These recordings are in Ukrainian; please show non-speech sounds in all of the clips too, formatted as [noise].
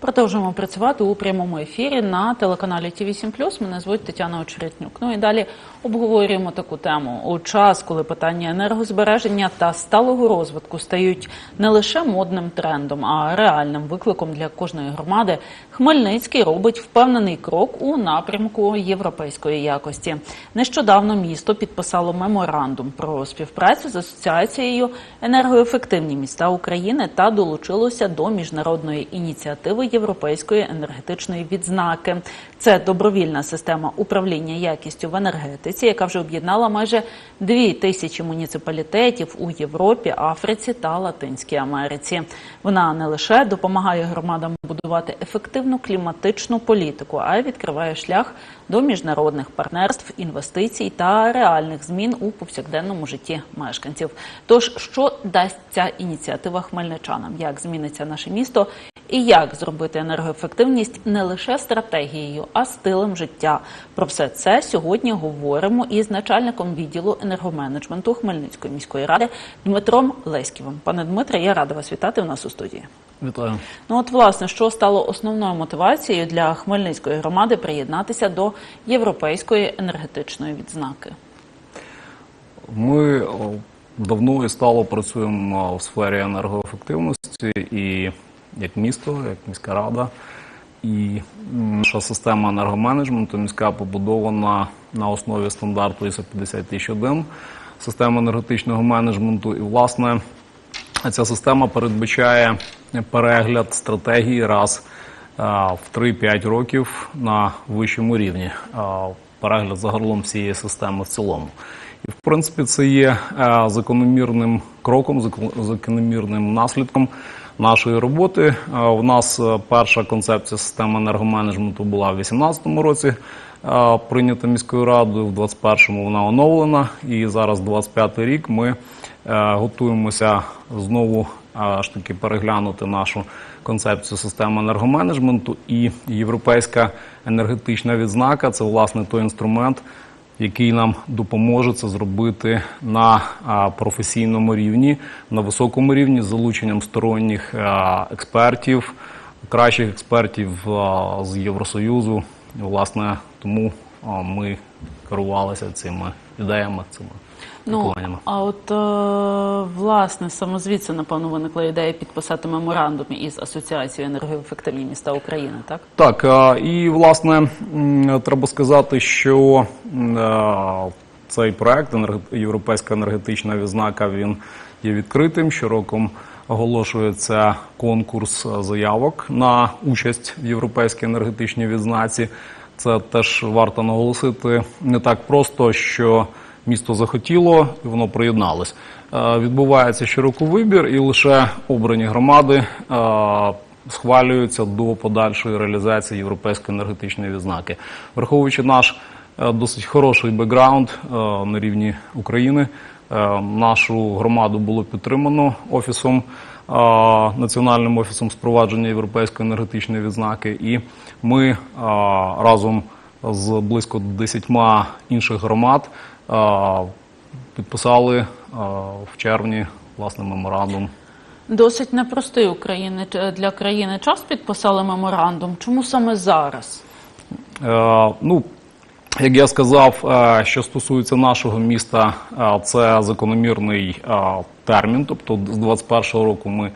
Продовжуємо працювати у прямому ефірі на телеканалі ТІВІ 7 Мене звуть Тетяна Очеретнюк. Ну і далі обговорюємо таку тему у час, коли питання енергозбереження та сталого розвитку стають не лише модним трендом, а реальним викликом для кожної громади. Хмельницький робить впевнений крок у напрямку європейської якості. Нещодавно місто підписало меморандум про співпрацю з асоціацією енергоефективні міста України та долучилося до міжнародної ініціативи європейської енергетичної відзнаки. Це добровільна система управління якістю в енергетиці, яка вже об'єднала майже дві тисячі муніципалітетів у Європі, Африці та Латинській Америці. Вона не лише допомагає громадам будувати ефективну кліматичну політику, а й відкриває шлях до міжнародних партнерств, інвестицій та реальних змін у повсякденному житті мешканців. Тож, що дасть ця ініціатива хмельничанам? Як зміниться наше місто? І як зробити енергоефективність не лише стратегією, а стилем життя? Про все це сьогодні говоримо із начальником відділу енергоменеджменту Хмельницької міської ради Дмитром Леськівим. Пане Дмитре, я рада вас вітати у нас у студії. Вітаю. Ну от власне, що стало основною мотивацією для Хмельницької громади приєднатися до європейської енергетичної відзнаки? Ми давно і стало працюємо в сфері енергоефективності і як місто, як міська рада. І наша система енергоменеджменту міська побудована на основі стандарту ISO 50001, система енергетичного менеджменту. І, власне, ця система передбачає перегляд стратегії раз в 3-5 років на вищому рівні. Перегляд загалом всієї системи в цілому. І в принципі це є е, закономірним кроком, закон- закономірним наслідком нашої роботи. Е, У нас е, перша концепція системи енергоменеджменту була в 2018 році. е, Прийнята міською радою в 2021 вона оновлена, і зараз 25 рік ми е, готуємося знову аж таки переглянути нашу концепцію системи енергоменеджменту. І європейська енергетична відзнака це власне той інструмент, який нам допоможе це зробити на професійному рівні, на високому рівні з залученням сторонніх експертів, кращих експертів з Євросоюзу. Власне, тому ми керувалися цими ідеями, цими Ну а от е, власне саме звідси напевно виникла ідея підписати меморандум із асоціацією енергоефективні міста України, так? Так, а, і власне треба сказати, що а, цей проект Європейська енергетична відзнака він є відкритим. Щороком оголошується конкурс заявок на участь в європейській енергетичній відзнаці. Це теж варто наголосити не так просто, що місто захотіло і воно приєдналось. Е, Відбувається широкий вибір, і лише обрані громади е, схвалюються до подальшої реалізації європейської енергетичної відзнаки. Враховуючи наш е, досить хороший бекграунд на рівні України, нашу громаду було підтримано офісом. Національним офісом спровадження європейської енергетичної відзнаки, і ми разом з близько десятьма інших громад підписали е, в червні власне меморандум. Досить непростий України для країни час підписали меморандум. Чому саме зараз? Е, ну, як я сказав, е, що стосується нашого міста, е, це закономірний е, термін. Тобто з 21-го року ми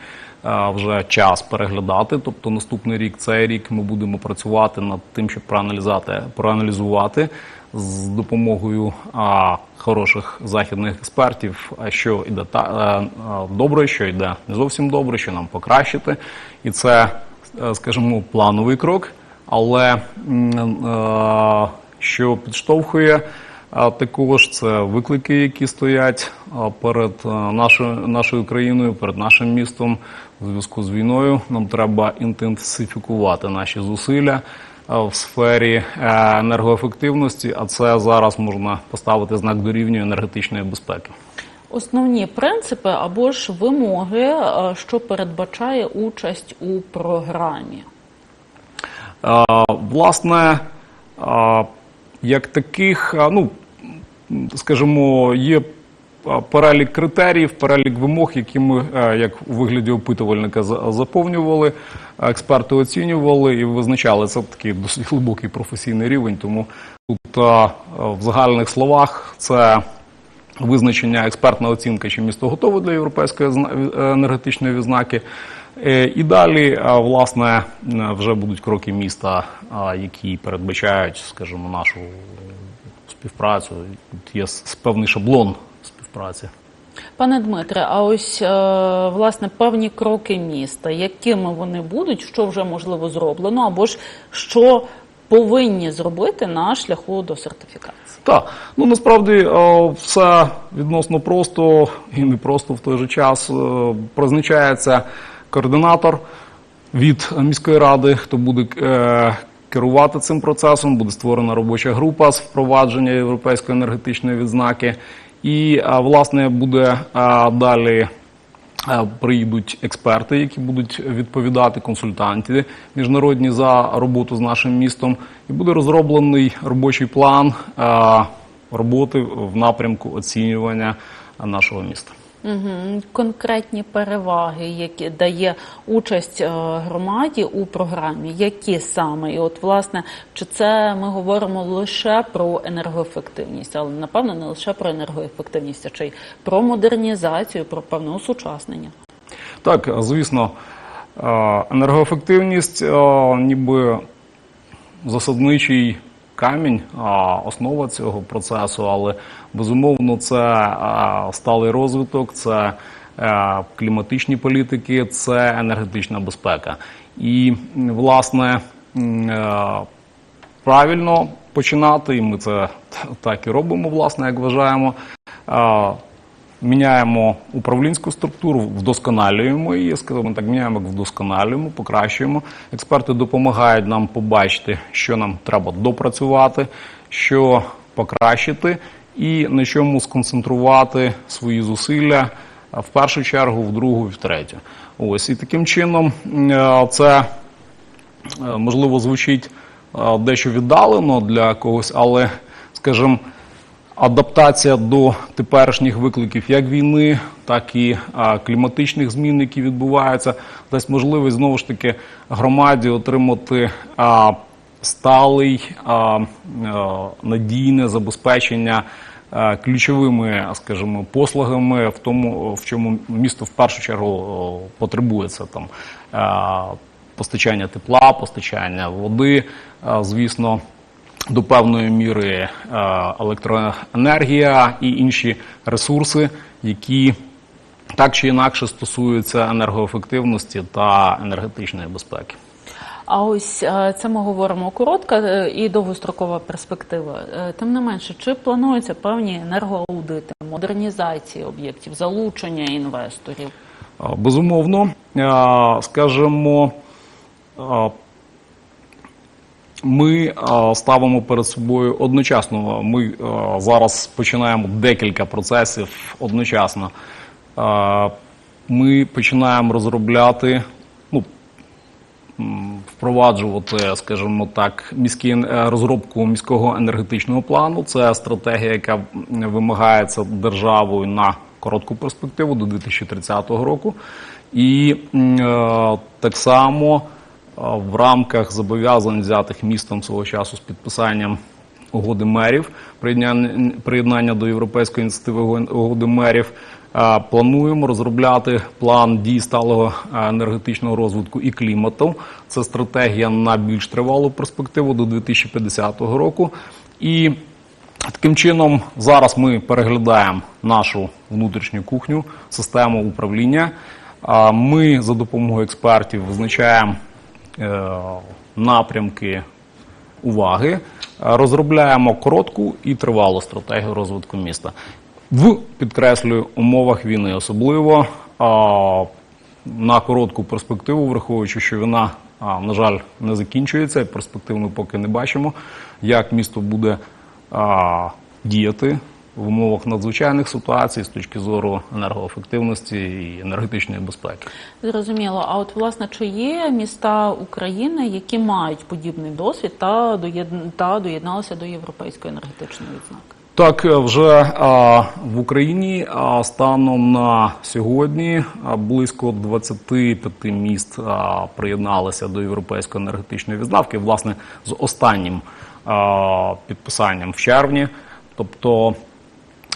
е, вже час переглядати. Тобто наступний рік, цей рік ми будемо працювати над тим, щоб проаналізувати, проаналізувати з допомогою а, хороших західних експертів, а що йде та е, е, добре, що йде не зовсім добре, що нам покращити, і це, е, скажімо, плановий крок. Але що підштовхує е, також це виклики, які стоять перед нашою нашою країною, перед нашим містом у зв'язку з війною. Нам треба інтенсифікувати наші зусилля в сфері е, енергоефективності, а це зараз можна поставити знак дорівнює енергетичної безпеки. Основні принципи або ж вимоги, е, що передбачає участь у програмі. Е, Власне, е, як таких, е, ну скажімо, є перелік критеріїв, перелік вимог, які ми як у вигляді опитувальника за- заповнювали, експерти оцінювали і визначали. Це такий досить глибокий професійний рівень. Тому тут в загальних словах це визначення експертна оцінка, чи місто готове для європейської е, енергетичної відзнаки. Е, І далі, власне, вже будуть кроки міста, які передбачають, скажімо, нашу співпрацю. Тут є певний шаблон співпраці. Пане Дмитре, а ось е, власне певні кроки міста, якими вони будуть, що вже можливо зроблено, або ж що повинні зробити на шляху до сертифікації? Так, ну насправді е, все відносно просто і не просто в той же час. Е, Призначається координатор від міської ради, хто буде е, керувати цим процесом. Буде створена робоча група з впровадження європейської енергетичної відзнаки. І власне буде далі Прийдуть експерти, які будуть відповідати, консультанти міжнародні за роботу з нашим містом, і буде розроблений робочий план роботи в напрямку оцінювання нашого міста. Конкретні переваги, які дає участь е, громаді у програмі, які саме? І от, власне, чи це ми говоримо лише про енергоефективність, але напевно не лише про енергоефективність, а чи про модернізацію, про певне осучаснення. Так, звісно, е, енергоефективність е, ніби засадничий камінь, основа цього процесу, але безумовно це е, сталий розвиток, це е, кліматичні політики, це енергетична безпека. І власне е, правильно починати, і ми це [laughs] так і робимо, власне, як вважаємо. Міняємо управлінську структуру, вдосконалюємо її, скажімо так, міняємо, вдосконалюємо, покращуємо. Експерти допомагають нам побачити, що нам треба допрацювати, що покращити, і на чому сконцентрувати свої зусилля в першу чергу, в другу в третю. Ось і таким чином е, це е, можливо звучить е, дещо віддалено для когось, але, скажімо, адаптація до теперішніх викликів як війни, так і кліматичних змін, які відбуваються, дасть можливість знову ж таки громаді отримати а, сталий надійне забезпечення. Ключовими, скажімо, послугами в тому, в чому місто в першу чергу о, потребує це там постачання тепла, постачання води, звісно, до певної міри е, електроенергія і інші ресурси, які так чи інакше стосуються енергоефективності та енергетичної безпеки. А ось е, це ми говоримо коротка е, і довгострокова перспектива. Тим не менше, чи плануються певні енергоаудити, модернізації об'єктів, залучення інвесторів? Безумовно, скажімо, ми е, ставимо перед собою одночасно. Ми е, зараз починаємо декілька процесів одночасно. Е, Ми починаємо розробляти, ну, впроваджувати, скажімо так, міські розробку міського енергетичного плану. Це стратегія, яка вимагається державою на коротку перспективу до 2030 року. І е, так само в рамках зобов'язань взятих містом свого часу з підписанням угоди мерів, приєднання, до європейської ініціативи угоди мерів. Плануємо розробляти план дій сталого енергетичного розвитку і клімату. Це стратегія на більш тривалу перспективу до 2050 року. І Таким чином, зараз ми переглядаємо нашу внутрішню кухню, систему управління. Ми за допомогою експертів визначаємо напрямки уваги, е, розробляємо коротку і тривалу стратегію розвитку міста. В підкреслюю умовах війни, особливо на коротку перспективу, враховуючи, що війна, на жаль, не закінчується, перспектив ми поки не бачимо, як місто буде діяти в умовах надзвичайних ситуацій з точки зору енергоефективності і енергетичної безпеки. Зрозуміло. А от власне чи є міста України, які мають подібний досвід та та доєдналися до європейської енергетичної відзнаки? Так, е, вже а, в Україні а, станом на сьогодні а, близько 25 міст а, приєдналися до європейської енергетичної відзнавки, власне, з останнім а, підписанням в червні. Тобто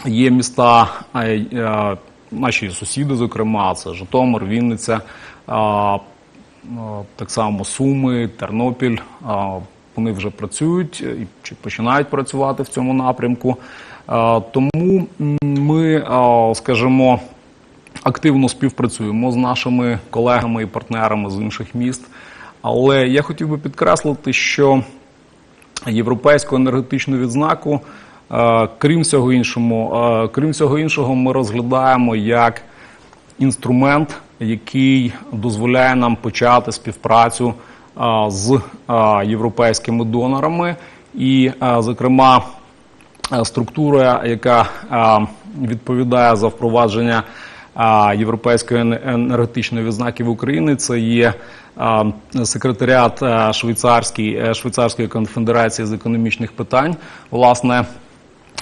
є міста, е, наші сусіди, зокрема, це Житомир, Вінниця, так само Суми, Тернопіль. Вони вже працюють і чи починають працювати в цьому напрямку. Тому ми, скажімо, активно співпрацюємо з нашими колегами і партнерами з інших міст. Але я хотів би підкреслити, що європейську енергетичну відзнаку, е, крім всього іншому, крім всього іншого, ми розглядаємо як інструмент, який дозволяє нам почати співпрацю з європейськими донорами, і, зокрема, структура, яка відповідає за впровадження європейської енергетичної відзнаки в Україні, це є секретаріат е, е, Швейцарської конфедерації з економічних питань. Власне,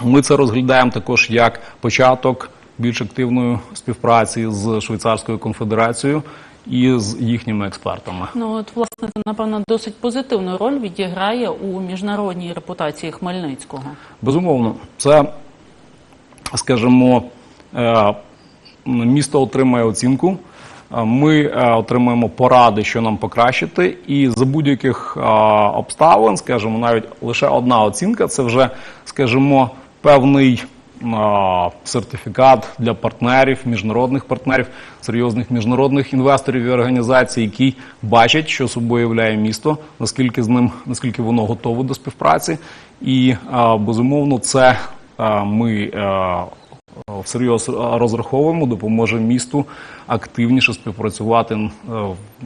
ми це розглядаємо також як початок більш активної співпраці з Швейцарською конфедерацією і з їхніми експертами. Ну от власне це напевно досить позитивну роль відіграє у міжнародній репутації Хмельницького. Безумовно, це, скажімо, е, місто отримає оцінку. е, Ми е, отримаємо поради, що нам покращити, і за будь-яких обставин, скажімо, навіть лише одна оцінка це вже, скажімо, певний а, сертифікат для партнерів, міжнародних партнерів, серйозних міжнародних інвесторів і організацій, які бачать, що собою являє місто, наскільки з ним, наскільки воно готове до співпраці, і а, безумовно, це а, ми. е, всерйоз розраховуємо, допоможе місту активніше співпрацювати е,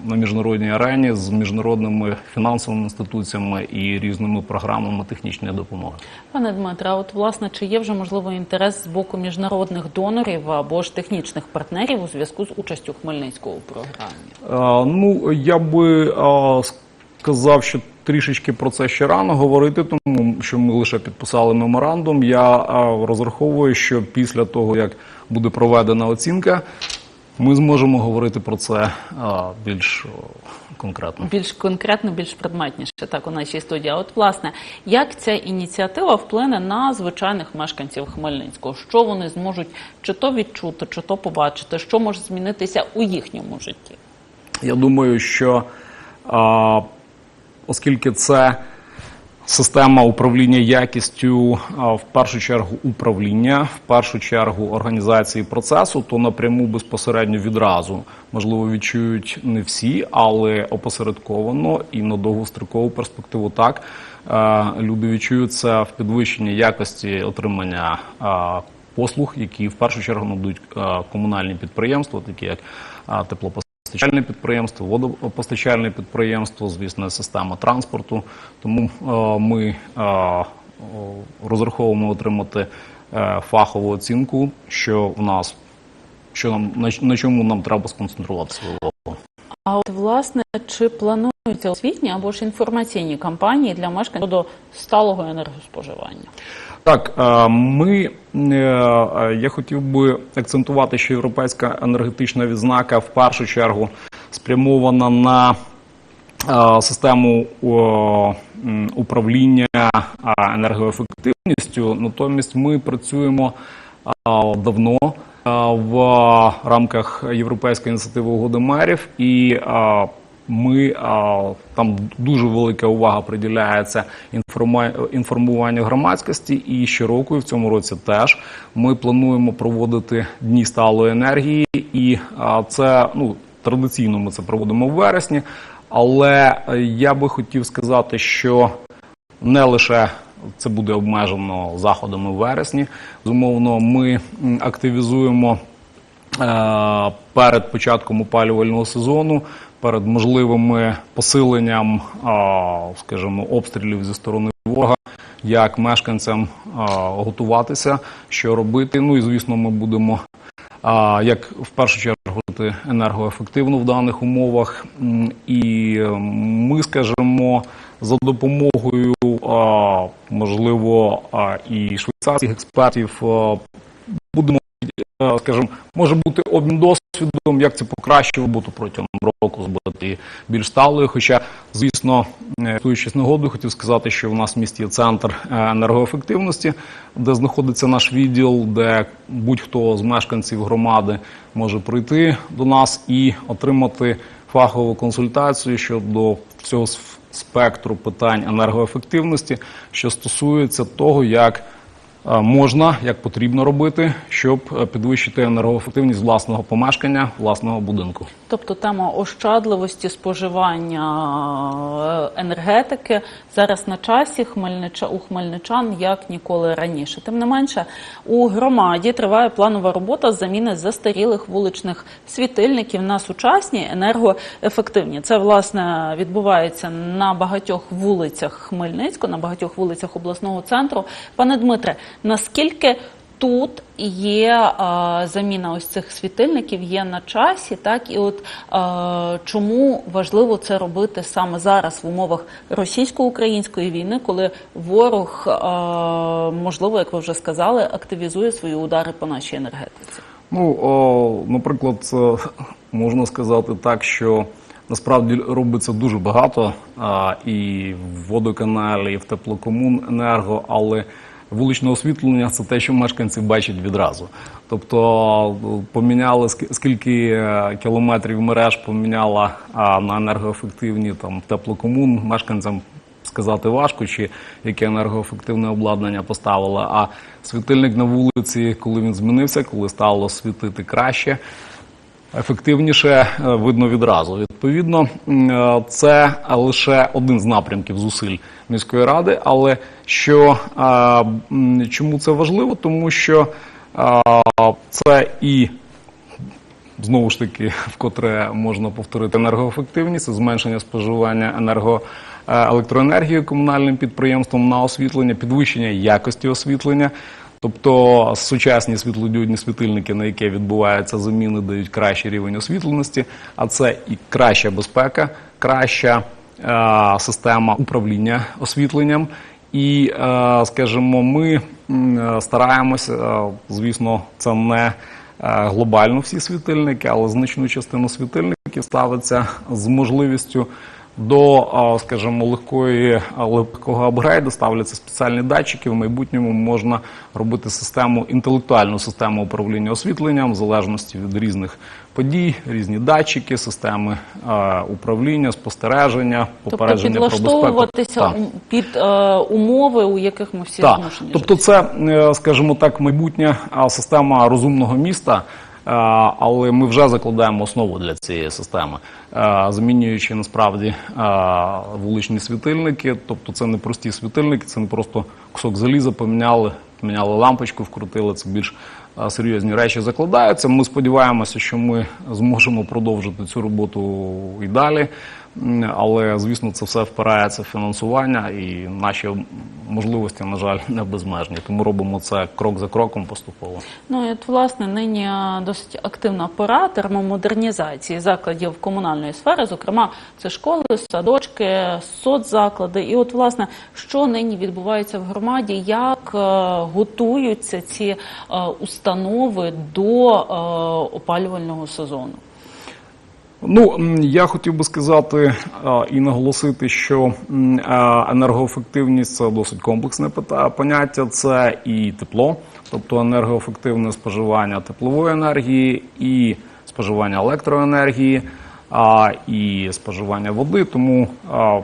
на міжнародній арені з міжнародними фінансовими інституціями і різними програмами технічної допомоги. Пане Дмитре, а от власне чи є вже можливо інтерес з боку міжнародних донорів або ж технічних партнерів у зв'язку з участю Хмельницького у програмі? Е, Ну, я би е, сказав, що трішечки про це ще рано говорити, тому що ми лише підписали меморандум. Я розраховую, що після того, як буде проведена оцінка, ми зможемо говорити про це більш конкретно. Більш конкретно, більш предметніше, так у нашій студії. А от власне, як ця ініціатива вплине на звичайних мешканців Хмельницького? Що вони зможуть чи то відчути, чи то побачити, що може змінитися у їхньому житті? Я думаю, що а, оскільки це система управління якістю, в першу чергу управління, в першу чергу організації процесу, то напряму безпосередньо відразу можливо відчують не всі, але опосередковано і на довгострокову перспективу так. е, Люди відчують це в підвищенні якості отримання послуг, які в першу чергу надають е, комунальні підприємства, такі як а, теплопостачальне підприємство, водопостачальне підприємство, звісно, система транспорту. Тому е, ми е, розраховуємо отримати е, фахову оцінку, що в нас, що нам на, чому нам треба сконцентрувати свою увагу. А от власне, чи плануються освітні або ж інформаційні кампанії для мешканців щодо сталого енергоспоживання? Так, е, ми е, я хотів би акцентувати, що європейська енергетична відзнака в першу чергу спрямована на е, систему управління енергоефективністю. Натомість ми працюємо давно в рамках Європейської ініціативи угоди мерів. І ми там дуже велика увага приділяється інформуванню громадськості, і щороку, і в цьому році теж ми плануємо проводити дні сталої енергії, і це ну традиційно ми це проводимо в вересні. Але е, я би хотів сказати, що не лише це буде обмежено заходами в вересні. Безумовно, ми активізуємо е, перед початком опалювального сезону, перед можливим посиленням, а, скажімо, обстрілів зі сторони ворога, як мешканцям а, готуватися, що робити. Ну і звісно, ми будемо. Як в першу чергу енергоефективно в даних умовах, і е, ми, скажімо, за допомогою, можливо, і швейцарських експертів будемо, е, скажімо, може бути обмін досвідом, як це покращило роботу протягом року зробити її більш сталою. Хоча, звісно, е, користуючись нагодою, хотів сказати, що в нас в місті є центр е, енергоефективності, де знаходиться наш відділ, де будь-хто з мешканців громади може прийти до нас і отримати фахову консультацію щодо всього с- спектру питань енергоефективності, що стосується того, як е, можна, як потрібно робити, щоб е, підвищити енергоефективність власного помешкання, власного будинку. Тобто тема ощадливості споживання е, енергетики зараз на часі Хмельнича у хмельничан як ніколи раніше. Тим не менше, у громаді триває планова робота з заміни застарілих вуличних світильників на сучасні енергоефективні. Це власне відбувається на багатьох вулицях Хмельницького, на багатьох вулицях обласного центру. Пане Дмитре, наскільки Тут є е, заміна ось цих світильників, є на часі, так і от е, чому важливо це робити саме зараз в умовах російсько-української війни, коли ворог, е, можливо, як ви вже сказали, активізує свої удари по нашій енергетиці. Ну, о, наприклад, можна сказати так, що насправді робиться дуже багато а, і в водоканалі, і в теплокомуненерго, але вуличне освітлення це те, що мешканці бачать відразу. Тобто поміняли скільки е, кілометрів мереж поміняла на енергоефективні там теплокомун мешканцям сказати важко, чи яке енергоефективне обладнання поставили. А світильник на вулиці, коли він змінився, коли стало світити краще, ефективніше, е, видно відразу. Відповідно, е, це лише один з напрямків зусиль міської ради. Але що е, чому це важливо? Тому що це і знову ж таки, вкотре можна повторити енергоефективність, зменшення споживання енерго е, електроенергії комунальним підприємством на освітлення, підвищення якості освітлення. Тобто сучасні світлодіодні світильники, на які відбуваються заміни, дають кращий рівень освітленості, а це і краща безпека, краща е, система управління освітленням. І, е, скажімо, ми стараємося, е, звісно, це не е, глобально всі світильники, але значну частину світильників ставиться з можливістю до, скажімо, легкої легкого апгрейду ставляться спеціальні датчики. В майбутньому можна робити систему інтелектуальну систему управління освітленням в залежності від різних подій, різні датчики, системи управління, спостереження, Тобто попередження про безпеку. підлаштовуватися Так. ум- під е, умови, у яких ми всі змушені тобто жити. це, е, скажімо так, майбутня система розумного міста, але ми вже закладаємо основу для цієї системи, змінюючи насправді вуличні світильники. Тобто це не прості світильники, це не просто кусок заліза поміняли, поміняли лампочку, вкрутили. Це більш серйозні речі закладаються. Ми сподіваємося, що ми зможемо продовжити цю роботу і далі. Але звісно, це все впирається в фінансування, і наші можливості, на жаль, не безмежні. Тому робимо це крок за кроком поступово. Ну і от власне нині е, досить активна пора термомодернізації закладів комунальної сфери, зокрема це школи, садочки, соцзаклади. І от власне що нині відбувається в громаді, як е, готуються ці е, установи до опалювального сезону? Ну, я хотів би сказати а, і наголосити, що а, енергоефективність це досить комплексне поняття. Це і тепло, тобто енергоефективне споживання теплової енергії, і споживання електроенергії, а, і споживання води. Тому а,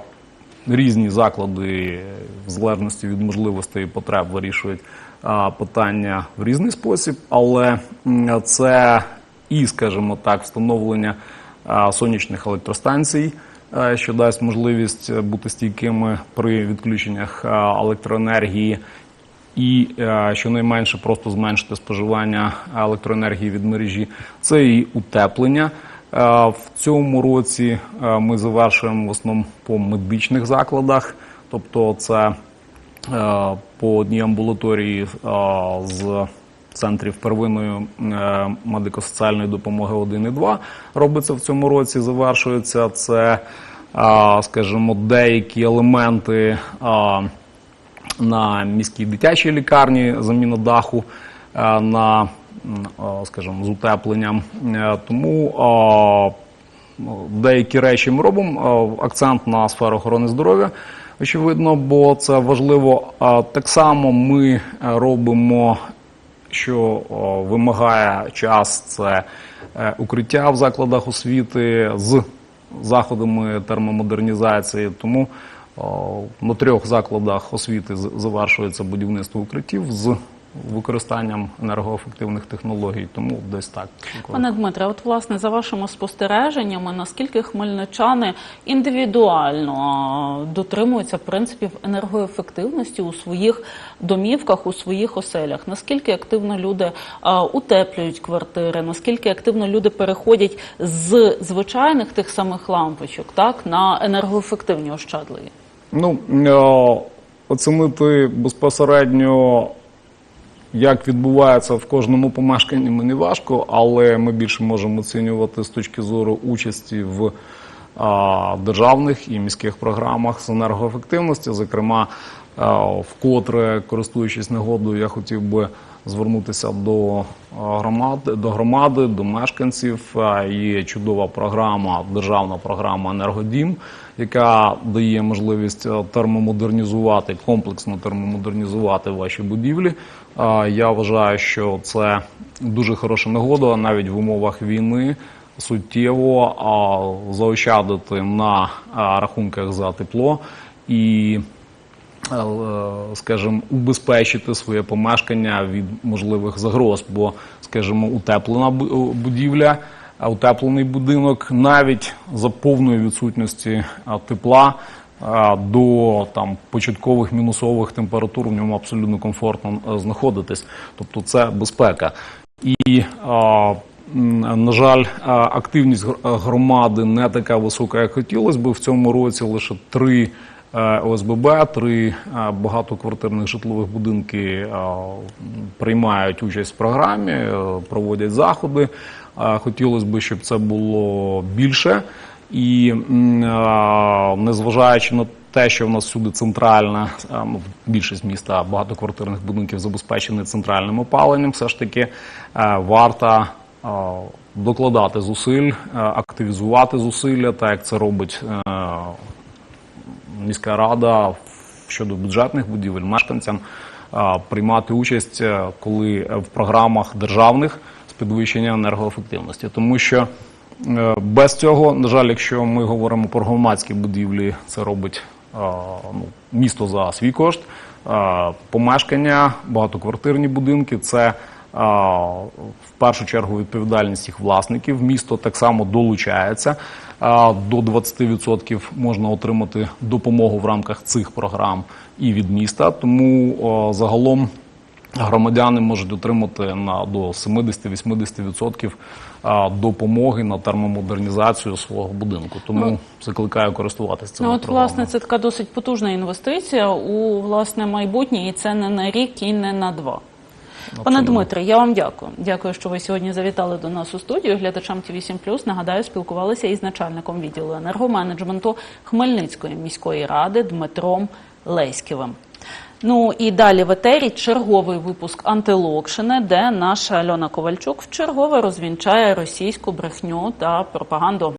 різні заклади, в залежності від можливостей і потреб, вирішують а, питання в різний спосіб, але це і, скажімо так, встановлення сонячних електростанцій, е, що дасть можливість е, бути стійкими при відключеннях е, електроенергії. І щонайменше просто зменшити споживання електроенергії від мережі. Це і утеплення. В цьому році ми завершуємо в основному по медичних закладах, тобто це по одній амбулаторії з центрів первинної е, медико-соціальної допомоги 1 і 2 робиться в цьому році, завершується. Це е, скажімо, деякі елементи на міській дитячій лікарні, заміна даху на, скажімо, з утепленням. Е, Тому деякі речі ми робимо. е, Акцент на сферу охорони здоров'я, очевидно, бо це важливо. Так само ми е, робимо, що вимагає час, це е, укриття в закладах освіти з заходами термомодернізації. Тому на трьох закладах освіти завершується будівництво укриттів з використанням енергоефективних технологій. Тому десь так. Пане Дмитре, от власне за вашими спостереженнями, наскільки хмельничани індивідуально дотримуються принципів енергоефективності у своїх домівках, у своїх оселях? Наскільки активно люди а, утеплюють квартири? Наскільки активно люди переходять з звичайних тих самих лампочок, так на енергоефективні ощадливі? Ну, е, оцінити безпосередньо, як відбувається в кожному помешканні, мені важко, але ми більше можемо оцінювати з точки зору участі в державних і міських програмах з енергоефективності. Зокрема, вкотре, користуючись нагодою, я хотів би звернутися до е, громади, до громади, до мешканців. Е, Є чудова програма, державна програма Енергодім, яка дає можливість е, термомодернізувати, комплексно термомодернізувати ваші будівлі. Я вважаю, що це дуже хороша нагода навіть в умовах війни суттєво заощадити на рахунках за тепло і скажімо, убезпечити своє помешкання від можливих загроз, бо, скажімо, утеплена будівля, а утеплений будинок навіть за повної відсутності тепла до там початкових мінусових температур в ньому абсолютно комфортно е, знаходитись. Тобто це безпека. І на жаль, активність громади не така висока, як хотілося б. В цьому році лише три е, ОСББ, три е, багатоквартирних житлових будинки е, приймають участь в програмі, е, проводять заходи. Е, Хотілося б, щоб це було більше. І е, незважаючи на те, що в нас всюди центральна, е, ну, більшість міста багатоквартирних будинків забезпечені центральним опаленням, все ж таки е, варто е, докладати зусиль, е, активізувати зусилля, так як це робить е, міська рада щодо бюджетних будівель мешканцям приймати участь, е, коли е, в програмах державних з підвищення енергоефективності, тому що е, без цього, на жаль, якщо ми говоримо про громадські будівлі, це робить ну, місто за свій кошт. Помешкання, багатоквартирні будинки це в першу чергу відповідальність їх власників. Місто так само долучається. До 20% можна отримати допомогу в рамках цих програм і від міста. Тому загалом громадяни можуть отримати на до 70-80% допомоги на термомодернізацію свого будинку. Тому закликаю користуватися цими Ну, от, власне, це така досить потужна інвестиція у власне майбутнє, і це не на рік і не на два. Пане. Дмитре, я вам дякую. Дякую, що ви сьогодні завітали до нас у студію. Глядачам ТВ 7 Нагадаю, спілкувалися із начальником відділу енергоменеджменту Хмельницької міської ради Дмитром Леськівим. Ну і далі в етері черговий випуск антилокшини, де наша Альона Ковальчук вчергове розвінчає російську брехню та пропаганду.